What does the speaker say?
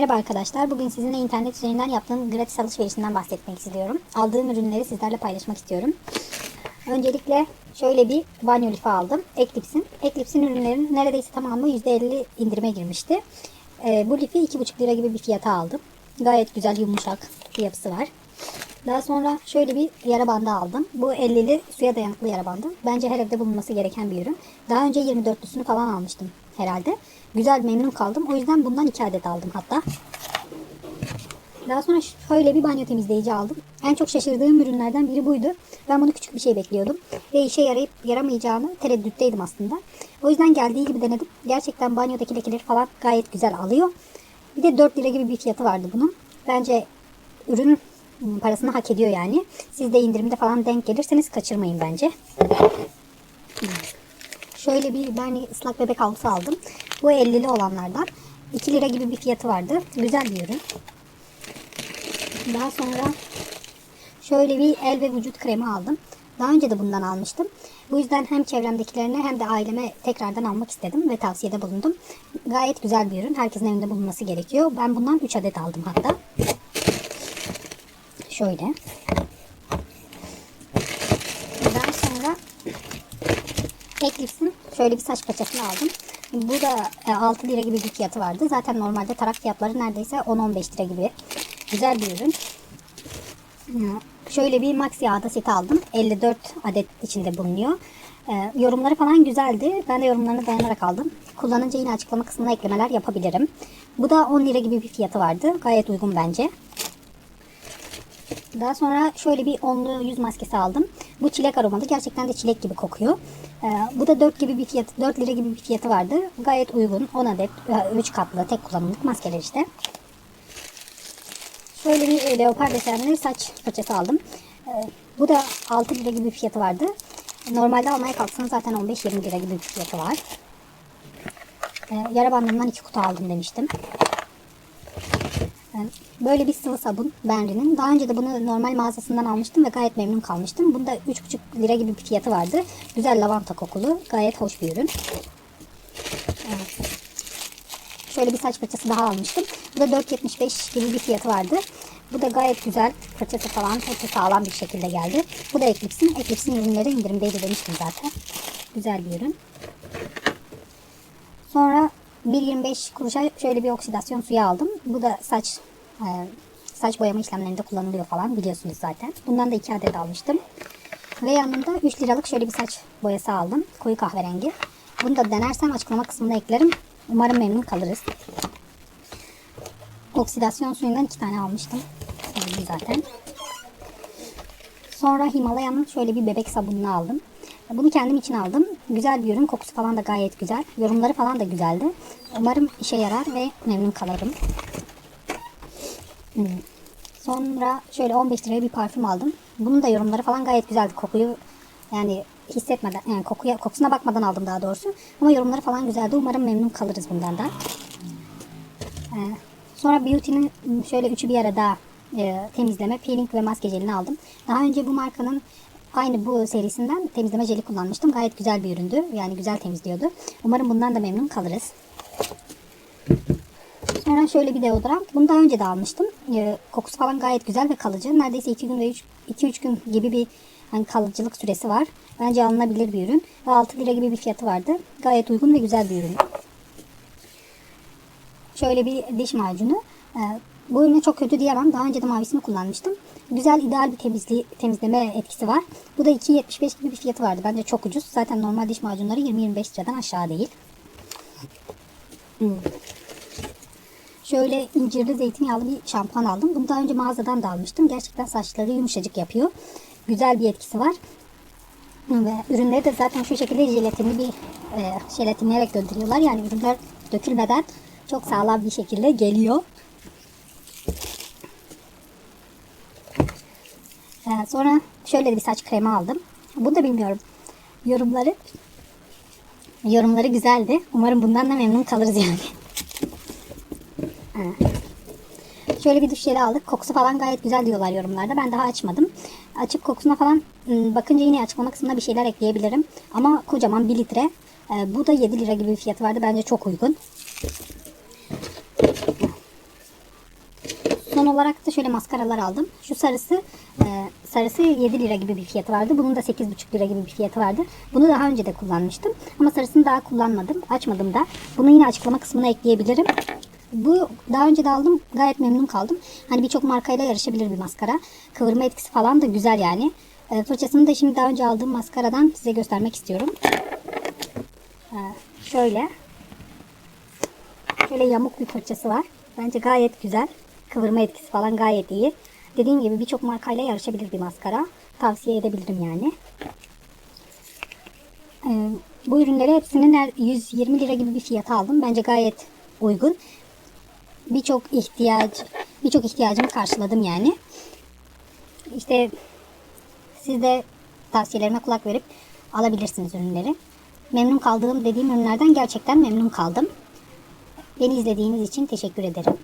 Merhaba arkadaşlar. Bugün sizinle internet üzerinden yaptığım gratis alışverişinden bahsetmek istiyorum. Aldığım ürünleri sizlerle paylaşmak istiyorum. Öncelikle şöyle bir banyo lifi aldım. Eclipse'in. Eclipse'in ürünlerinin neredeyse tamamı %50 indirime girmişti. Ee, bu lifi 2,5 lira gibi bir fiyata aldım. Gayet güzel yumuşak bir yapısı var. Daha sonra şöyle bir yara bandı aldım. Bu 50'li suya dayanıklı yara bandı. Bence her evde bulunması gereken bir ürün. Daha önce 24'lüsünü falan almıştım herhalde. Güzel memnun kaldım. O yüzden bundan 2 adet aldım hatta. Daha sonra şöyle bir banyo temizleyici aldım. En çok şaşırdığım ürünlerden biri buydu. Ben bunu küçük bir şey bekliyordum. Ve işe yarayıp yaramayacağını tereddütteydim aslında. O yüzden geldiği gibi denedim. Gerçekten banyodaki lekeleri falan gayet güzel alıyor. Bir de 4 lira gibi bir fiyatı vardı bunun. Bence ürün parasını hak ediyor yani. Siz de indirimde falan denk gelirseniz kaçırmayın bence. Şöyle bir ben ıslak bebek havlusu aldım. Bu 50'li olanlardan. 2 lira gibi bir fiyatı vardı. Güzel bir ürün. Daha sonra şöyle bir el ve vücut kremi aldım. Daha önce de bundan almıştım. Bu yüzden hem çevremdekilerine hem de aileme tekrardan almak istedim ve tavsiyede bulundum. Gayet güzel bir ürün. Herkesin evinde bulunması gerekiyor. Ben bundan 3 adet aldım hatta. Şöyle. Daha sonra Eclipse'in şöyle bir saç paçasını aldım. Bu da e, 6 lira gibi bir fiyatı vardı. Zaten normalde tarak fiyatları neredeyse 10-15 lira gibi. Güzel bir ürün. Şöyle bir maxi ağda seti aldım. 54 adet içinde bulunuyor. E, yorumları falan güzeldi. Ben de yorumlarına dayanarak aldım. Kullanınca yine açıklama kısmına eklemeler yapabilirim. Bu da 10 lira gibi bir fiyatı vardı. Gayet uygun bence. Daha sonra şöyle bir onlu yüz maskesi aldım. Bu çilek aromalı. Gerçekten de çilek gibi kokuyor. Ee, bu da 4 gibi bir fiyat, 4 lira gibi bir fiyatı vardı. Gayet uygun. 10 adet 3 katlı tek kullanımlık maskeler işte. Şöyle bir e, leopar desenli saç paçası aldım. Ee, bu da 6 lira gibi bir fiyatı vardı. Normalde almaya kalksanız zaten 15-20 lira gibi bir fiyatı var. Ee, yara bandından 2 kutu aldım demiştim. Böyle bir sıvı sabun Benri'nin. Daha önce de bunu normal mağazasından almıştım ve gayet memnun kalmıştım. Bunda 3,5 lira gibi bir fiyatı vardı. Güzel lavanta kokulu. Gayet hoş bir ürün. Evet. Şöyle bir saç paçası daha almıştım. Bu da 4.75 gibi bir fiyatı vardı. Bu da gayet güzel. Paçası falan hepsi sağlam bir şekilde geldi. Bu da Eclipse'in. Eclipse'in ürünleri indirimdeydi demiştim zaten. Güzel bir ürün. Sonra 1.25 kuruşa şöyle bir oksidasyon suyu aldım. Bu da saç saç boyama işlemlerinde kullanılıyor falan biliyorsunuz zaten. Bundan da 2 adet almıştım. Ve yanında 3 liralık şöyle bir saç boyası aldım. Koyu kahverengi. Bunu da denersem açıklama kısmına eklerim. Umarım memnun kalırız. Oksidasyon suyundan 2 tane almıştım. Zaten. Sonra Himalaya'nın şöyle bir bebek sabununu aldım. Bunu kendim için aldım. Güzel bir ürün. Kokusu falan da gayet güzel. Yorumları falan da güzeldi. Umarım işe yarar ve memnun kalırım. Sonra şöyle 15 liraya bir parfüm aldım. Bunun da yorumları falan gayet güzeldi. Kokuyu yani hissetmeden, yani kokuya, kokusuna bakmadan aldım daha doğrusu. Ama yorumları falan güzeldi. Umarım memnun kalırız bundan da. Ee, sonra Beauty'nin şöyle üçü bir arada e, temizleme, peeling ve maske jelini aldım. Daha önce bu markanın Aynı bu serisinden temizleme jeli kullanmıştım. Gayet güzel bir üründü. Yani güzel temizliyordu. Umarım bundan da memnun kalırız. Sonra şöyle bir deodorant. Bunu daha önce de almıştım. Ee, kokusu falan gayet güzel ve kalıcı. Neredeyse 2 gün ve 2-3 gün gibi bir hani kalıcılık süresi var. Bence alınabilir bir ürün. Ve 6 lira gibi bir fiyatı vardı. Gayet uygun ve güzel bir ürün. Şöyle bir diş macunu. Ee, bu ürüne çok kötü diyemem. Daha önce de mavisini kullanmıştım. Güzel ideal bir temizli, temizleme etkisi var. Bu da 2.75 gibi bir fiyatı vardı. Bence çok ucuz. Zaten normal diş macunları 20-25 liradan aşağı değil. Hmm. Şöyle incirli zeytinyağlı bir şampuan aldım. Bunu daha önce mağazadan da almıştım. Gerçekten saçları yumuşacık yapıyor. Güzel bir etkisi var. Ve ürünleri de zaten şu şekilde jelatinli bir e, jelatinleyerek gönderiyorlar. Yani ürünler dökülmeden çok sağlam bir şekilde geliyor. Ee, sonra şöyle bir saç kremi aldım. Bunu da bilmiyorum. Yorumları yorumları güzeldi. Umarım bundan da memnun kalırız yani. Şöyle bir duş jeli aldık. Kokusu falan gayet güzel diyorlar yorumlarda. Ben daha açmadım. Açıp kokusuna falan ıı, bakınca yine açıklama kısmına bir şeyler ekleyebilirim. Ama kocaman 1 litre. Ee, bu da 7 lira gibi bir fiyatı vardı. Bence çok uygun. olarak da şöyle maskaralar aldım. Şu sarısı e, sarısı 7 lira gibi bir fiyatı vardı. Bunun da 8,5 lira gibi bir fiyatı vardı. Bunu daha önce de kullanmıştım. Ama sarısını daha kullanmadım. Açmadım da. Bunu yine açıklama kısmına ekleyebilirim. Bu daha önce de aldım. Gayet memnun kaldım. Hani birçok markayla yarışabilir bir maskara. Kıvırma etkisi falan da güzel yani. E, fırçasını da şimdi daha önce aldığım maskaradan size göstermek istiyorum. E, şöyle. Şöyle yamuk bir fırçası var. Bence gayet güzel. Kıvırma etkisi falan gayet iyi. Dediğim gibi birçok markayla yarışabilir bir maskara. Tavsiye edebilirim yani. Ee, bu ürünleri hepsinin her 120 lira gibi bir fiyata aldım. Bence gayet uygun. Birçok ihtiyaç birçok ihtiyacımı karşıladım yani. İşte siz de tavsiyelerime kulak verip alabilirsiniz ürünleri. Memnun kaldığım dediğim ürünlerden gerçekten memnun kaldım. Beni izlediğiniz için teşekkür ederim.